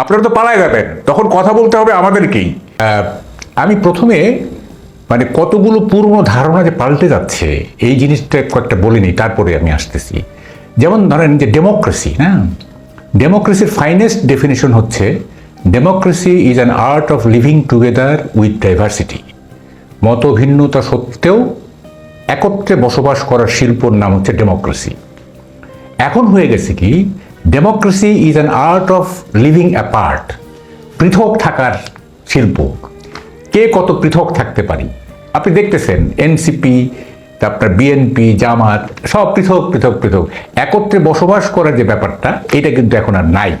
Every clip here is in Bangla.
আপনারা তো পালায় যাবেন। তখন কথা বলতে হবে আমাদেরকেই আমি প্রথমে মানে কতগুলো পুরনো ধারণা যে পাল্টে যাচ্ছে, এই জিনিসটা কয়েকটা বলে নিই, তারপরে আমি আসতেছি। যেমন ধরেন যে ডেমোক্রেসি হ্যাঁ? ডেমোক্রেসির ফাইনেস্ট ডেফিনেশন হচ্ছে democracy is an art of living together with diversity মত ভিন্নতা সত্ত্বেও একত্রে বসবাস করার শিল্পর নাম হচ্ছে ডেমোক্রেসি এখন হয়ে গেছে কি democracy is an art of living apart পৃথক থাকার শিল্প। কে কত পৃথক থাকতে পারি? আপনি দেখতেছেন এনসিপি আপনার বিএনপি জামাত, সব পৃথক পৃথক পৃথক। একত্রে বসবাস করার যে ব্যাপারটা, এটা কিন্তু এখন আর নাই।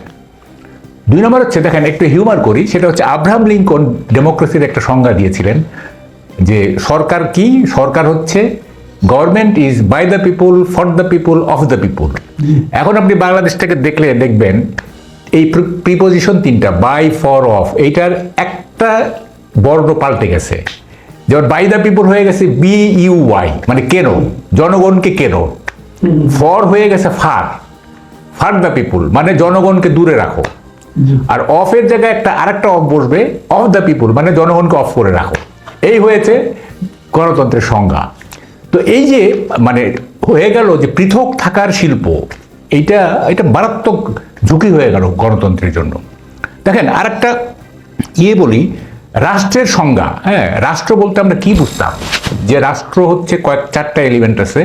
দুই নম্বর হচ্ছে, দেখেন, একটু হিউমার করি, সেটা হচ্ছে আব্রাহাম লিঙ্কন ডেমোক্রেসির একটা সংজ্ঞা দিয়েছিলেন যে সরকার কি? সরকার হচ্ছে government is by the people for the people of the people এখন আপনি বাংলাদেশটাকে দেখলে দেখবেন এই প্রিপোজিশন তিনটা বাই ফর অফ এইটার একটা বর্ণ পাল্টে গেছে। যেমন বাই দ্য পিপুল হয়ে গেছে বি ইউ ওয়াই মানে কেন? জনগণকে কেন? ফর হয়ে গেছে ফার ফার দ্য পিপুল মানে জনগণকে দূরে রাখো। আর অফের জায়গায় একটা আরেকটা অফ বসবে অফ দ্য পিপুল মানে জনগণকে অফ করে রাখো। এই হয়েছে গণতন্ত্রের সংজ্ঞা। তো এই যে মানে হয়ে গেল যে পৃথক থাকার শিল্প, এইটা, এটা মারাত্মক ঝুঁকি হয়ে গেল গণতন্ত্রের জন্য। দেখেন, আরেকটা ইয়ে বলি, রাষ্ট্রের সংজ্ঞা হ্যাঁ রাষ্ট্র বলতে আমরা কি বুঝতাম? যে রাষ্ট্র হচ্ছে কয়েক, চারটা এলিমেন্ট আছে।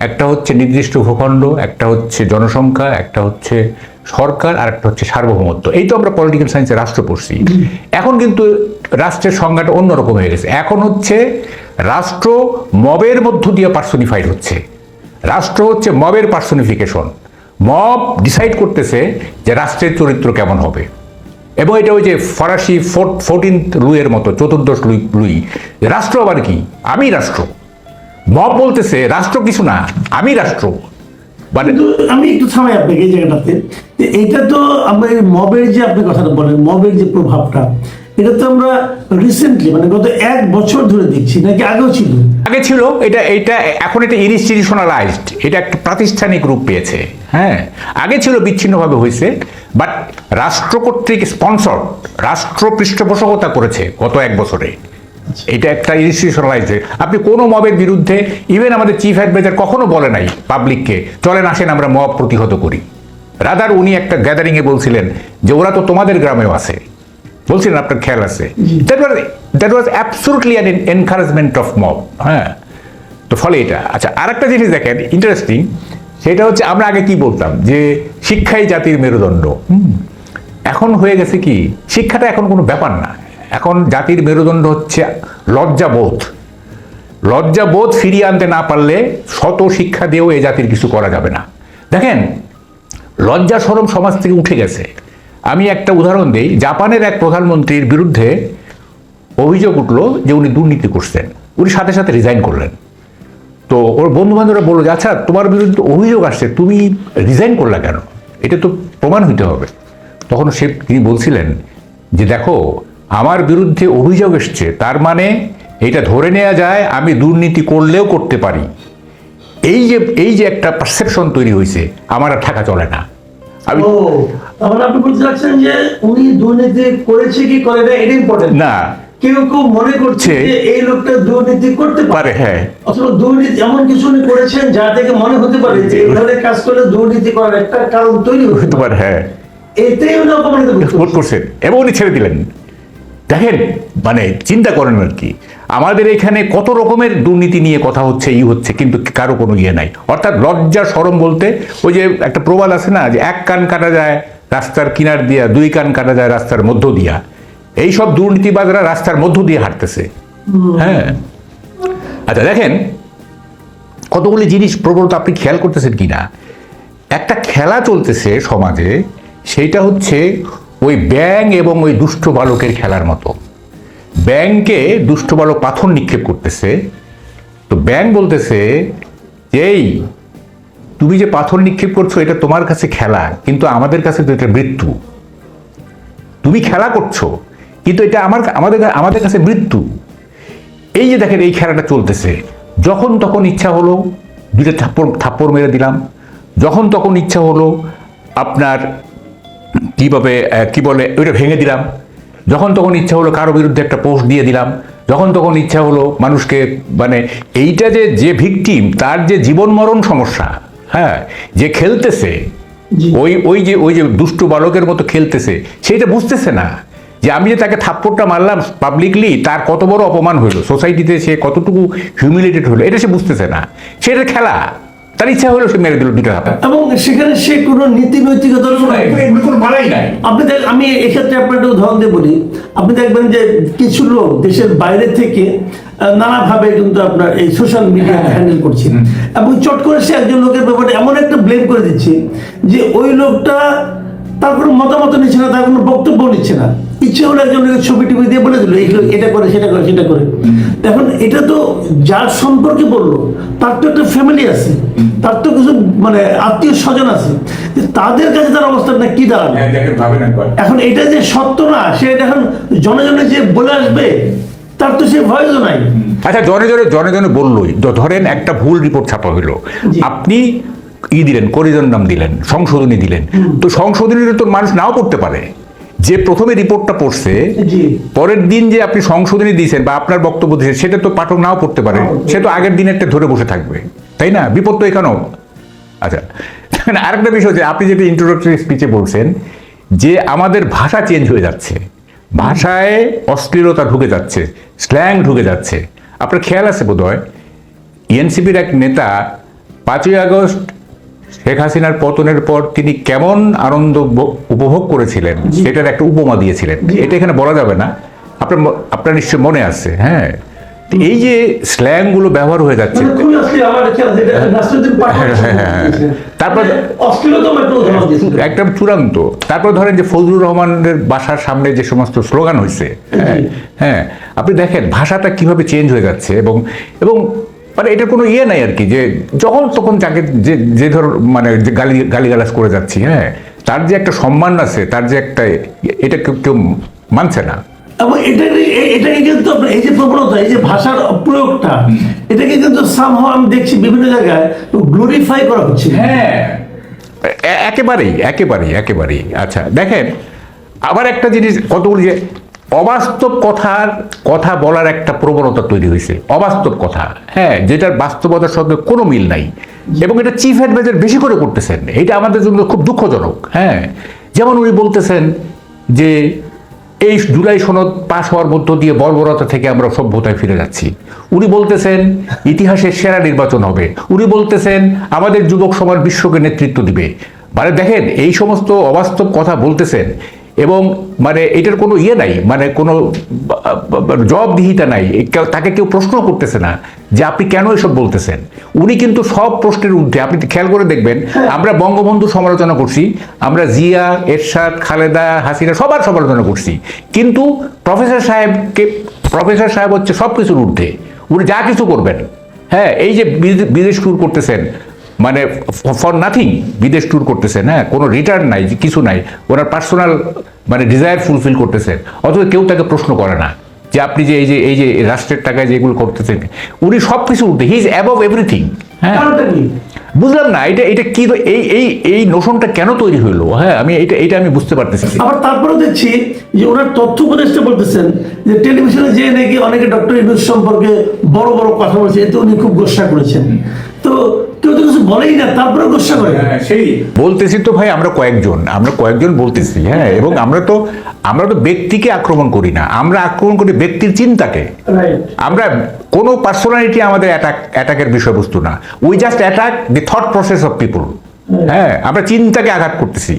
একটা হচ্ছে নির্দিষ্ট ভূখণ্ড, একটা হচ্ছে জনসংখ্যা, একটা হচ্ছে সরকার আর একটা হচ্ছে সার্বভৌমত্ব। এই তো আমরা পলিটিক্যাল সায়েন্সে রাষ্ট্র পড়ছি। এখন কিন্তু রাষ্ট্রের সংজ্ঞাটা অন্যরকম হয়ে গেছে। এখন হচ্ছে রাষ্ট্র মবের মধ্য দিয়ে পার্সোনিফাইড হচ্ছে। রাষ্ট্র হচ্ছে মবের পার্সোনিফিকেশন মব ডিসাইড করতেছে যে রাষ্ট্রের চরিত্র কেমন হবে। এবং এটা ওই যে ফরাসি ফোর্ট, ফোরটিন্থ লুইয়ের মতো, চতুর্দশ লুই লুই। রাষ্ট্র আবার কি? আমি রাষ্ট্র। মব বলতেছে, রাষ্ট্র কিছু না, আমি রাষ্ট্র। কিন্তু আমি একটু থামাই আপনাকে এই জায়গাটাতে। যে এইটা তো আমরা মবের যে আপনি কথাটা বলেন মবের যে প্রভাবটা এটা তো আমরা রিসেন্টলি মানে গত এক বছর ধরে দেখছি নাকি আগেও ছিল? আগে ছিল এটা এটা এখন এটা ইনস্টিটিউশনালাইজড এটা একটা প্রাতিষ্ঠানিক রূপ পেয়েছে হ্যাঁ? আগে ছিল বিচ্ছিন্নভাবে হয়েছে বাট রাষ্ট্র কর্তৃক স্পন্সর রাষ্ট্র পৃষ্ঠপোষকতা করেছে গত এক বছরে। এটা একটা ইনস্টিটিউশনালাইজড আপনি কোনো মবের বিরুদ্ধে ইভেন আমাদের চিফ অ্যাডভাইজার কখনো বলে নাই পাবলিককে চলেন আসেন আমরা মব প্রতিহত করি। রাদার উনি একটা গ্যাদারিংয়ে বলছিলেন যে ওরা তো তোমাদের গ্রামেও আছে। বলছিলেন আপনার খেয়াল আছে? That was that was absolutely an encouragement of mob হ্যাঁ? তো ফলে এটা আচ্ছা আরেকটা জিনিস দেখেন ইন্টারেস্টিং সেটা হচ্ছে আমরা আগে কি বলতাম? যে শিক্ষাই জাতির মেরুদণ্ড। এখন হয়ে গেছে কি? শিক্ষাটা এখন কোনো ব্যাপার না। এখন জাতির মেরুদণ্ড হচ্ছে লজ্জাবোধ। লজ্জাবোধ ফিরিয়ে আনতে না পারলে শত শিক্ষা দিয়েও এ জাতির কিছু করা যাবে না। দেখেন, লজ্জা সরম সমাজ থেকে উঠে গেছে। আমি একটা উদাহরণ দিই, জাপানের এক প্রধানমন্ত্রীর বিরুদ্ধে অভিযোগ উঠল যে উনি দুর্নীতি করছেন। উনি সাথে সাথে রিজাইন করলেন। তো ওর বন্ধু বান্ধবরা বলল যে আচ্ছা তোমার বিরুদ্ধে অভিযোগ আসছে, তুমি রিজাইন করলা কেন? এটা তো প্রমাণ হইতে হবে। তখন সে, তিনি বলছিলেন যে, দেখো আমার বিরুদ্ধে অভিযোগ এসছে তার মানে এটা ধরে নেওয়া যায় আমি দুর্নীতি করলেও করতে পারি। এই যে এই যে একটা পারসেপশন তৈরি হয়েছে আমার আর থাকা চলে না। আমি তাহলে আপনি বলতে চাচ্ছেন যে উনি দুর্নীতি করেছে কি করে না এটা ইম্পর্টেন্ট না। কেউ কেউ মনে করছে যে- এই লোকটা দুর্নীতি করতে পারে। হ্যাঁ। অথবা দুর্নীতি এমন কিছু উনি করেছেন যা থেকে মনে হতে পারে যে এই ধরনের কাজ করলে দুর্নীতি করার একটা কারণ তৈরি হতে পারে। হ্যাঁ। এতেই উনি অপমানিত। করছেন এবং উনি ছেড়ে দিলেন। দেখেন মানে চিন্তা করেন আর কি। আমাদের এখানে কত রকমের দুর্নীতি নিয়ে কথা হচ্ছে ই হচ্ছে কিন্তু কারও কোনো ইয়ে নাই। অর্থাৎ লজ্জা সরম বলতে ওই যে একটা প্রবাদ আছে না যে এক কান কাটা যায় রাস্তার কিনার দিয়া দুই কান কাটা যায় রাস্তার মধ্য দিয়া। এই সব দুর্নীতিবাজরা রাস্তার মধ্য দিয়ে হাঁটতেছে। হ্যাঁ। আচ্ছা দেখেন কতগুলি জিনিস প্রবণতা আপনি খেয়াল করতেছেন কি না একটা খেলা চলতেছে সমাজে সেইটা হচ্ছে ওই ব্যাং এবং ওই দুষ্ট বালকের খেলার মতো। ব্যাংকে দুষ্ট বালক পাথর নিক্ষেপ করতেছে। তো ব্যাং বলতেছে, এই, তুমি যে পাথর নিক্ষেপ করছ, এটা তোমার কাছে খেলা, কিন্তু আমাদের কাছে তো এটা মৃত্যু। তুমি খেলা করছ, কিন্তু এটা আমার, আমাদের আমাদের কাছে মৃত্যু। এই যে দেখেন, এই খেলাটা চলতেছে। যখন তখন ইচ্ছা হলো, দুইটা থাপ্পড় থাপ্পড় মেরে দিলাম। যখন তখন ইচ্ছা হলো, আপনার কীভাবে কী বলে ওইটা ভেঙে দিলাম। যখন তখন ইচ্ছা হলো কারও বিরুদ্ধে একটা পোস্ট দিয়ে দিলাম। যখন তখন ইচ্ছা হলো মানুষকে মানে এইটা যে যে ভিকটিম তার যে জীবন মরণ সমস্যা হ্যাঁ যে খেলতেছে ওই ওই যে ওই যে দুষ্টু বালকের মতো খেলতেছে সেটা বুঝতেছে না যে আমি যে তাকে থাপ্পড়টা মারলাম পাবলিকলি তার কত বড় অপমান হইল সোসাইটিতে সে কতটুকু হিউমিলেটেড হলো এটা সে বুঝতেছে না। সেটা খেলা। তার ইচ্ছা হলো সে মেরে দিল দুটো হাতে। এবং সেখানে সে কোনো নীতি নৈতিকতার কোনো কোনো মারাই নাই। আপনি দেখ আমি এক্ষেত্রে আপনার একটা উদাহরণ দিয়ে বলি। আপনি দেখবেন যে কিছু লোক দেশের বাইরে থেকে নানাভাবে কিন্তু আপনার এই সোশ্যাল মিডিয়া হ্যান্ডেল করছে। এবং চট করে সে একজন লোকের ব্যাপারে এমন একটা ব্লেম করে দিচ্ছে যে ওই লোকটা তার কোনো মতামত নিচ্ছে না তার কোনো বক্তব্য নিচ্ছে না। ইচ্ছে হলো একজন লোকের ছবি টিভি দিয়ে বলে দিল এই লোক এটা করে সেটা করে সেটা করে। এখন এটা তো যার সম্পর্কে বলল তার তো একটা ফ্যামিলি আছে তার তো কিছু মানে আত্মীয় স্বজন আছে যে তাদের কাছে তার অবস্থাটা কি দাঁড়াবে? এখন এটা যে সত্য না সে এখন জনে জনে যে বলে আসবে তার তো সে ভয়ও নাই। আচ্ছা জনে জনে জনে জনে বললোই। ধরেন একটা ভুল রিপোর্ট ছাপা হইল। আপনি ই দিলেন করিজন নাম দিলেন সংশোধনী দিলেন। তো সংশোধনীটা তো মানুষ নাও পড়তে পারে। যে প্রথমে রিপোর্টটা পড়ছে পরের দিন যে আপনি সংশোধনী দিয়েছেন বা আপনার বক্তব্য দিয়েছেন সেটা তো পাঠক নাও পড়তে পারে। সে তো আগের দিনেরটা ধরে বসে থাকবে। তাই না? বিপদ তো এখানেও। আচ্ছা আরেকটা বিষয় হচ্ছে আপনি যেটা ইন্ট্রোডাক্টরি স্পিচে বলছেন যে আমাদের ভাষা চেঞ্জ হয়ে যাচ্ছে। ভাষায় অশ্লীলতা ঢুকে যাচ্ছে স্ল্যাং ঢুকে যাচ্ছে। আপনার খেয়াল আছে বোধ হয় এনসিপির এক নেতা পাঁচই আগস্ট শেখ হাসিনার পতনের পর তিনি কেমন আনন্দ উপভোগ করেছিলেন? সেটার একটা উপমা দিয়েছিলেন। এটা এখানে বলা যাবে না। আপনার আপনার নিশ্চয় মনে আছে হ্যাঁ? তো এই যে স্ল্যাংগুলো ব্যবহার হয়ে যাচ্ছে মানে হ্যাঁ, হ্যাঁ, হ্যাঁ। তারপর- মানে একটা একদম চূড়ান্ত। তারপর ধরেন যে ফজলুর রহমানের বাসার সামনে যে সমস্ত স্লোগান হয়েছে হ্যাঁ হ্যাঁ। আপনি দেখেন ভাষাটা কীভাবে চেঞ্জ হয়ে যাচ্ছে এবং এবং মানে এটা কোনো ইয়ে নাই আর কি যে যখন তখন যাকে যে যে ধর মানে যে গালি গালিগালাজ করে যাচ্ছি হ্যাঁ? তার যে একটা সম্মান আছে তার যে একটা এটা কেউ কেউ মানছে না। এবং এটাকে কিন্তু এই যে প্রবণতা এই যে ভাষার প্রয়োগটা এটাকে কিন্তু সামহাও আমি দেখছি বিভিন্ন জায়গায় গ্লোরিফাই করা হচ্ছে। হ্যাঁ। একেবারেই একেবারেই একেবারেই। আচ্ছা দেখেন আবার একটা জিনিস কতগুলি যে অবাস্তব কথার কথা বলার একটা প্রবণতা তৈরি হয়েছে। অবাস্তব কথা। হ্যাঁ যেটার বাস্তবতার সঙ্গে কোনো মিল নাই। এবং এটা চিফ অ্যাডভাইজার বেশি করে করতেছেন। এটা আমাদের জন্য খুব দুঃখজনক। হ্যাঁ যেমন উনি বলতেছেন যে এই জুলাই সনদ পাশ হওয়ার মধ্য দিয়ে বর্বরতা থেকে আমরা সভ্যতায় ফিরে যাচ্ছি। উনি বলতেছেন, ইতিহাসের সেরা নির্বাচন হবে। উনি বলতেছেন, আমাদের যুবক সমাজ বিশ্বকে নেতৃত্ব দিবে। মানে দেখেন, এই সমস্ত অবাস্তব কথা বলতেছেন। এবং মানে এটার কোনো ইয়ে নাই মানে কোনো, জবাবদিহিতা নাই। তাকে কেউ প্রশ্ন করতেছে না যে আপনি কেন এসব বলতেছেন? উনি কিন্তু সব প্রশ্নের ঊর্ধ্বে, আপনি খেয়াল করে দেখবেন, আমরা বঙ্গবন্ধু সমালোচনা করছি, আমরা জিয়া, এরশাদ, খালেদা, হাসিনা সবার সমালোচনা করছি। কিন্তু প্রফেসর সাহেবকে, প্রফেসর সাহেব হচ্ছে সব কিছুর ঊর্ধ্বে। উনি যা কিছু করবেন। হ্যাঁ এই যে বিদেশ করতেছেন মানে ফর নাথিং বিদেশ ট্যুর করতেছেন হ্যাঁ? কোনো রিটার্ন নাই কিছু নাই। ওনার পার্সোনাল মানে ডিজায়ার ফুলফিল করতেছেন। অথচ কেউ তাকে প্রশ্ন করে না যে আপনি যে এই যে এই যে রাষ্ট্রের টাকায় যেগুলো করতেছেন উনি সব কিছু উঠতে হি ইজ অ্যাবভ এভরিথিং হ্যাঁ বুঝলাম না এটা এটা কি এই এই এই নোশনটা কেন তৈরি হলো? হ্যাঁ আমি এটা এটা আমি বুঝতে পারতেছি। আবার তারপরে দেখছি যে ওনার তথ্য উপদেষ্টা বলতেছেন যে টেলিভিশনে যে নাকি অনেকে ডক্টর ইউনুস সম্পর্কে বড় বড় কথা বলছে এতে উনি খুব গোসা করেছেন। তো বলেই না তারপরে গোসা করে। বলতেছি তো ভাই আমরা কয়েকজন আমরা কয়েকজন বলতেছি হ্যাঁ এবং আমরা তো আমরা তো ব্যক্তিকে আক্রমণ করি না আমরা আক্রমণ করি ব্যক্তির চিন্তাকে। আমরা কোনো পার্সোনালিটি আমাদের অ্যাটাক অ্যাটাকের বিষয়বস্তু না। We just attack the thought process of people হ্যাঁ আমরা চিন্তাকে আঘাত করতেছি।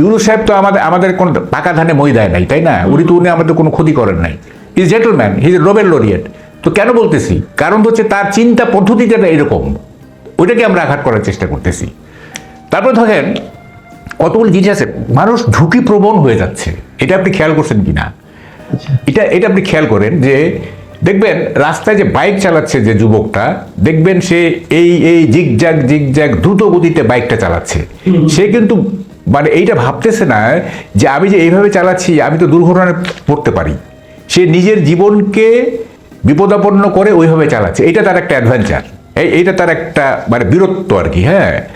ইউনুস সাহেব তো আমাদের আমাদের কোন পাকা ধানে মই দেয় নাই তাই না? উনি তো উনি আমাদের কোনো ক্ষতি করেন নাই। Is gentleman he is Nobel laureate তো কেন বলতেছি? কারণ হচ্ছে তার চিন্তা পদ্ধতিটা এরকম। ওইটাকে আমরা আঘাত করার চেষ্টা করতেছি। তারপর ধরেন কতগুলো জিনিস আছে, মানুষ ঝুঁকি প্রবণ হয়ে যাচ্ছে। এটা আপনি খেয়াল করছেন কি না এটা এটা আপনি খেয়াল করেন যে, দেখবেন রাস্তায় যে বাইক চালাচ্ছে যে যুবকটা, দেখবেন সে এই এই জিগজ্যাগ জিগজ্যাগ দ্রুত গতিতে বাইকটা চালাচ্ছে। সে কিন্তু মানে এইটা ভাবতেছে না যে আমি যে এইভাবে চালাচ্ছি, আমি তো দুর্ঘটনায় পড়তে পারি। সে নিজের জীবনকে বিপদাপন্ন করে ওইভাবে চালাচ্ছে। এটা তার একটা অ্যাডভেঞ্চার এইটা তার একটা মানে বীরত্ব আর কি হ্যাঁ?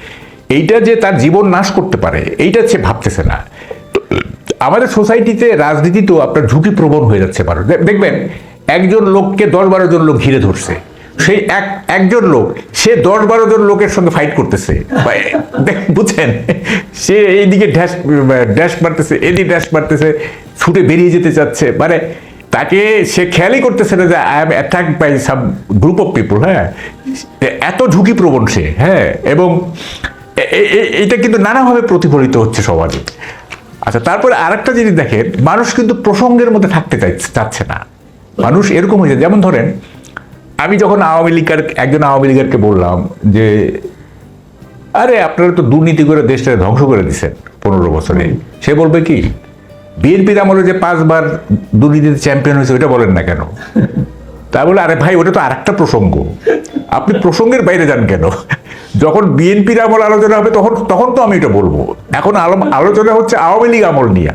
এইটা যে তার জীবন নাশ করতে পারে, এইটা সে ভাবতেছে না। আমাদের সোসাইটিতে রাজনীতি তো আপনার ঝুঁকি প্রবণ হয়ে যাচ্ছে মানুষ। দেখবেন, একজন লোককে দশ বারো জন লোক ঘিরে ধরছে। সেই এক, একজন লোক, সে দশ বারো জন লোকের সঙ্গে ফাইট করতেছে। বুঝছেন? সে এইদিকে ড্যাশ ড্যাশ মারতেছে, এদিকে ড্যাশ মারতেছে, ছুটে বেরিয়ে যেতে চাচ্ছে। মানে তাকে সে খেয়ালই করতেছে না যে I am attack by some group of people হ্যাঁ? এত ঝুঁকি প্রবণ সে হ্যাঁ? এবং এটা কিন্তু নানাভাবে প্রতিফলিত হচ্ছে সমাজে। আচ্ছা তারপরে আরেকটা জিনিস দেখেন, মানুষ কিন্তু প্রসঙ্গের মধ্যে থাকতে চাচ্ছে না। মানুষ এরকম হয়েছে যেমন ধরেন, আমি যখন আওয়ামী লীগের, একজন আওয়ামী লীগেরকে বললাম যে, আরে, আপনারা তো দুর্নীতি করে দেশটা ধ্বংস করে দিচ্ছেন পনেরো বছরে। সে বলবে কি? বিএনপির আমলে যে পাঁচবার দুর্নীতিতে চ্যাম্পিয়ন হয়েছে ওটা বলেন না কেন? তা বলে আরে ভাই ওটা তো আরেকটা প্রসঙ্গ। আপনি প্রসঙ্গের বাইরে যান কেন? যখন বিএনপির আমল আলোচনা হবে তখন তখন তো আমি এটা বলব। এখন আলো- আলোচনা হচ্ছে আওয়ামী লীগ আমল নিয়ে।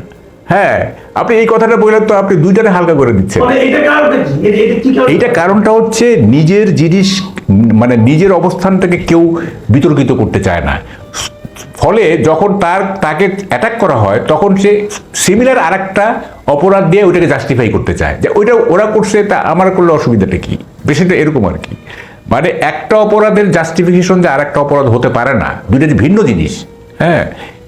হ্যাঁ আপনি এই কথাটা বললেন তো আপনি দুইটারে হালকা করে দিচ্ছেন। মানে এইটা কারণটা হচ্ছে নিজের জিনিস মানে নিজের অবস্থানটাকে কেউ বিতর্কিত করতে চায় না। ফলে যখন তার, তাকে অ্যাটাক করা হয়, তখন সে সিমিলার আরেকটা অপরাধ দিয়ে ওইটাকে জাস্টিফাই করতে চায়। যে ওইটা ওরা করছে, তা আমার করলে অসুবিধাটা কি? বেশিটা এরকম আর কি। মানে একটা অপরাধের জাস্টিফিকেশন যে আরেকটা অপরাধ হতে পারে না, দুইটা ভিন্ন জিনিস হ্যাঁ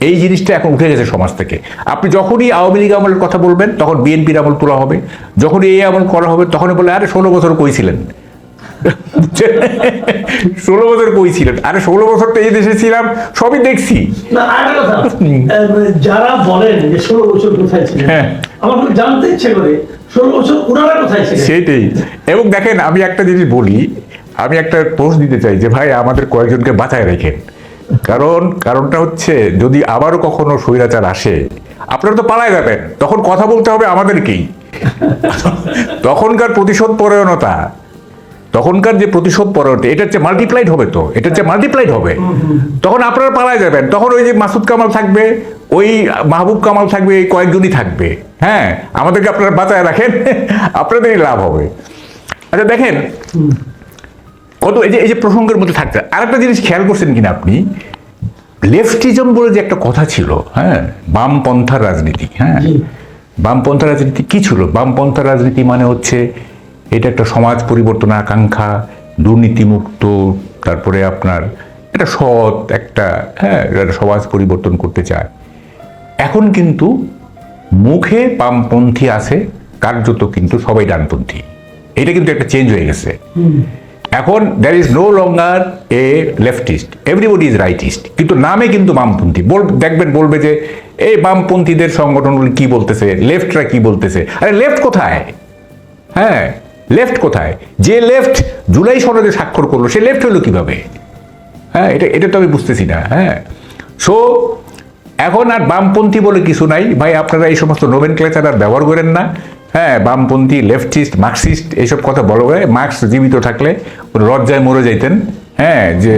এই জিনিসটা এখন উঠে গেছে সমাজ থেকে। আপনি যখনই আওয়ামী লীগ আমলের কথা বলবেন, তখন বিএনপির আমল তোলা হবে। যখনই এই আমল করা হবে, তখনই বলে আরে, ষোলো বছর কইছিলেন ষোলো বছর কইছিলেন আরে ষোলো বছর তো এই দেশে ছিলাম সবই দেখছি। যারা বলেন যে ষোলো বছর কোথায় ছিলেন হ্যাঁ। আমার জানতে ইচ্ছে করে ষোলো বছর ওনারা কোথায় ছিলেন? সেইটাই। এবং দেখেন আমি একটা জিনিস বলি আমি একটা পোস্ট দিতে চাই যে ভাই আমাদের কয়েকজনকে বাঁচায় রেখেন। কারণ কারণটা হচ্ছে যদি আবারও কখনো স্বৈরাচার আসে আপনারা তো পালায় যাবেন তখন কথা বলতে হবে আমাদেরকেই। তখনকার প্রতিশোধ পরায়ণতা তখনকার যে প্রতিশোধ পরায়ণতা এটা হচ্ছে মাল্টিপ্লাইড হবে তো এটা হচ্ছে মাল্টিপ্লাইড হবে। তখন আপনারা পালায় যাবেন। তখন ওই যে মাসুদ কামাল থাকবে ওই মাহবুব কামাল থাকবে এই কয়েকজনই থাকবে। হ্যাঁ আমাদেরকে আপনারা বাঁচায় রাখেন আপনাদেরই লাভ হবে। আচ্ছা দেখেন কত এই যে এই যে প্রসঙ্গের মধ্যে থাকতে আরেকটা জিনিস খেয়াল করছেন কিনা আপনি? লেফটিজম বলে যে একটা কথা ছিল হ্যাঁ বামপন্থার রাজনীতি হ্যাঁ। বামপন্থা রাজনীতি কি ছিল? বামপন্থা রাজনীতি মানে হচ্ছে এটা একটা সমাজ পরিবর্তন আকাঙ্ক্ষা দুর্নীতিমুক্ত তারপরে আপনার এটা সৎ একটা হ্যাঁ একটা সমাজ পরিবর্তন করতে চায়। এখন কিন্তু মুখে বামপন্থী আছে কার্যত কিন্তু সবাই ডানপন্থী। এটা কিন্তু একটা চেঞ্জ হয়ে গেছে। এখন there is no longer a leftist everybody is rightist কিন্তু নামে কিন্তু বামপন্থী। বল দেখবেন বলবে যে এই বামপন্থীদের সংগঠনগুলি কি বলতেছে? লেফটরা কি বলতেছে? আরে লেফট কোথায়? হ্যাঁ লেফট কোথায়? যে লেফট জুলাই সনদে স্বাক্ষর করল, সে লেফট হলো কীভাবে? হ্যাঁ এটা এটা তো আমি বুঝতেছি না হ্যাঁ। সো এখন আর বামপন্থী বলে কিছু নাই। ভাই, আপনারা এই সমস্ত নোবেন ক্লেচার আর ব্যবহার করেন না। হ্যাঁ বামপন্থী লেফটিস্ট মার্কসিস্ট এইসব কথা বলো হয় মার্কস জীবিত থাকলে লজ্জায় মরে যাইতেন। হ্যাঁ যে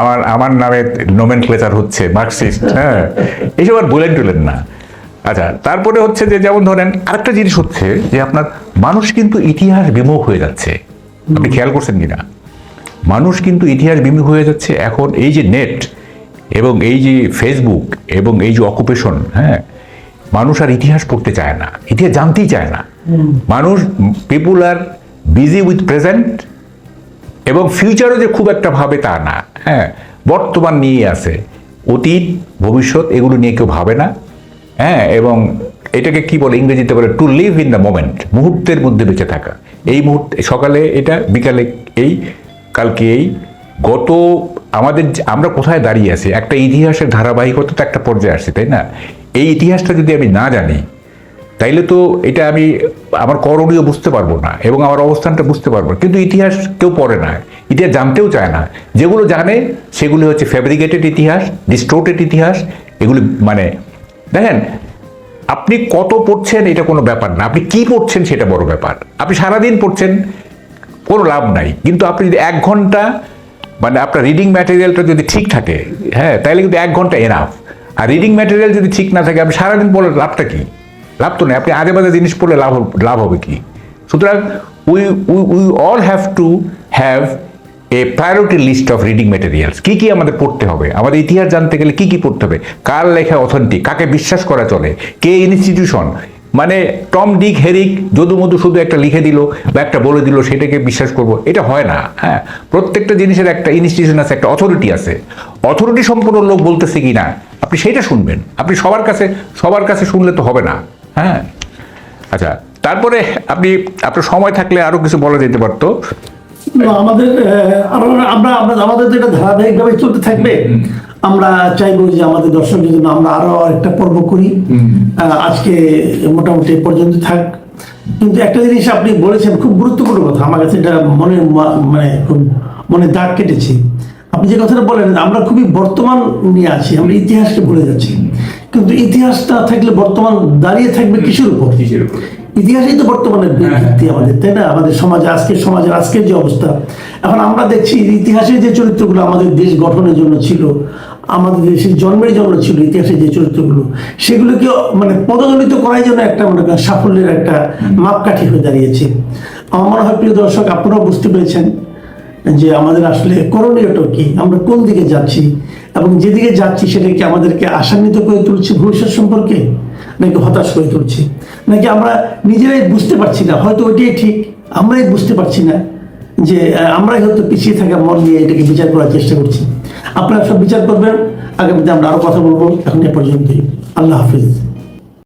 আমার আমার নামে নোমেন ক্লেচার হচ্ছে মার্কসিস্ট হ্যাঁ। এইসব আর বলেন টুলেন না। আচ্ছা তারপরে হচ্ছে যে যেমন ধরেন আরেকটা জিনিস হচ্ছে যে আপনার মানুষ কিন্তু ইতিহাস বিমুখ হয়ে যাচ্ছে। আপনি খেয়াল করছেন কিনা? মানুষ কিন্তু ইতিহাস বিমুখ হয়ে যাচ্ছে এখন এই যে নেট এবং এই যে ফেসবুক এবং এই যে অকুপেশন হ্যাঁ? মানুষ আর ইতিহাস পড়তে চায় না ইতিহাস জানতেই চায় না। মানুষ people are busy with present এবং ফিউচারও যে খুব একটা ভাবে তা না হ্যাঁ? বর্তমান নিয়ে আছে অতীত ভবিষ্যৎ এগুলো নিয়ে কেউ ভাবে না। হ্যাঁ এবং এটাকে কি বলে, ইংরেজিতে বলে to live in the moment মুহূর্তের মধ্যে বেঁচে থাকা। এই মুহূর্তে, সকালে এটা, বিকালে এই, কালকে এই। গত আমাদের আমরা কোথায় দাঁড়িয়ে আছি? একটা ইতিহাসের ধারাবাহিকতা তো একটা পর্যায়ে আসছে, তাই না? এই ইতিহাসটা যদি আমি না জানি, তাইলে তো এটা আমি আমার করণীয় বুঝতে পারব না, এবং আমার অবস্থানটা বুঝতে পারব কিন্তু ইতিহাস কেউ পড়ে না, ইতিহাস জানতেও চায় না। যেগুলো জানে, সেগুলি হচ্ছে ফ্যাব্রিকেটেড ইতিহাস ডিস্টোর্টেড ইতিহাস, এগুলি মানে দেখেন, আপনি কত পড়ছেন এটা কোনো ব্যাপার না, আপনি কি পড়ছেন সেটা বড় ব্যাপার। আপনি সারাদিন পড়ছেন, কোনো লাভ নাই। কিন্তু আপনি যদি এক ঘণ্টা মানে আপনার রিডিং ম্যাটেরিয়ালটা যদি ঠিক থাকে হ্যাঁ তাহলে কিন্তু এক ঘণ্টা এনাফ আর রিডিং ম্যাটেরিয়াল যদি ঠিক না থাকে, আপনি সারাদিন পড়লে লাভটা কি? লাভ তো নেই। আপনি আজে বাজে জিনিস পড়লে লাভ লাভ হবে কি? সুতরাং we we we all have to have a priority list of reading materials কি কি আমাদের পড়তে হবে? আমাদের ইতিহাস জানতে গেলে কি কি পড়তে হবে? কার লেখা অথেন্টিক কাকে বিশ্বাস করা চলে? কে ইনস্টিটিউশন মানে Tom, Dick, Harry Jadu Madhu শুধু একটা লিখে দিল বা একটা বলে দিল, সেটাকে বিশ্বাস করব, এটা হয় না। হ্যাঁ প্রত্যেকটা জিনিসের একটা ইনস্টিটিউশন আছে, একটা অথরিটি আছে। অথরিটি সম্পূর্ণ লোক বলতেছে কি না? আপনি সেইটা শুনবেন। আপনি সবার কাছে সবার কাছে শুনলে তো হবে না। হ্যাঁ? আচ্ছা তারপরে আপনি, আপনার সময় থাকলে আরও কিছু বলা যেতে পারতো। আমাদের আমরা আমাদের তো এটা ধারাবাহিকভাবে চলতে থাকবে। আমরা চাইব যে আমাদের দর্শকদের জন্য আমরা আরও একটা পর্ব করি। আজকে মোটামুটি পর্যন্ত থাক। কিন্তু একটা জিনিস আপনি বলেছেন খুব গুরুত্বপূর্ণ কথা। আমার কাছে এটা মনে মানে খুব মনে দাগ কেটেছে। আপনি যে কথাটা বলেন আমরা খুবই বর্তমান নিয়ে আছি আমরা ইতিহাসকে ভুলে যাচ্ছি। কিন্তু ইতিহাসটা থাকলে বর্তমান দাঁড়িয়ে থাকবে কিসের উপর? কিসের উপর? ইতিহাসই তো বর্তমানের ভিত্তি আমাদের তাই না? আমাদের সমাজে আজকের সমাজের আজকের যে অবস্থা। এখন আমরা দেখছি ইতিহাসের যে চরিত্রগুলো আমাদের দেশ গঠনের জন্য ছিল আমাদের দেশের জন্মের জন্য ছিল ইতিহাসের যে চরিত্রগুলো সেগুলোকে মানে পদদলিত করার জন্য একটা মনে করেন সাফল্যের একটা মাপকাঠি হয়ে দাঁড়িয়েছে। আমার মনে হয় প্রিয় দর্শক আপনারাও বুঝতে পেরেছেন যে আমাদের আসলে করণীয়টা কি আমরা কোন দিকে যাচ্ছি এবং যেদিকে যাচ্ছি সেটা কি আমাদেরকে আশান্বিত করে তুলছে ভবিষ্যৎ সম্পর্কে? নাকি হতাশ হয়ে তুলছে? নাকি আমরা নিজেরাই বুঝতে পারছি না? হয়তো ওইটাই ঠিক, আমরাই বুঝতে পারছি না যে আমরাই হয়তো পিছিয়ে থাকা মন নিয়ে এটাকে বিচার করার চেষ্টা করছি। আপনারা সব বিচার করবেন। আগামীতে আমরা আরও কথা বলব। এখন এ পর্যন্তই। আল্লাহ হাফিজ।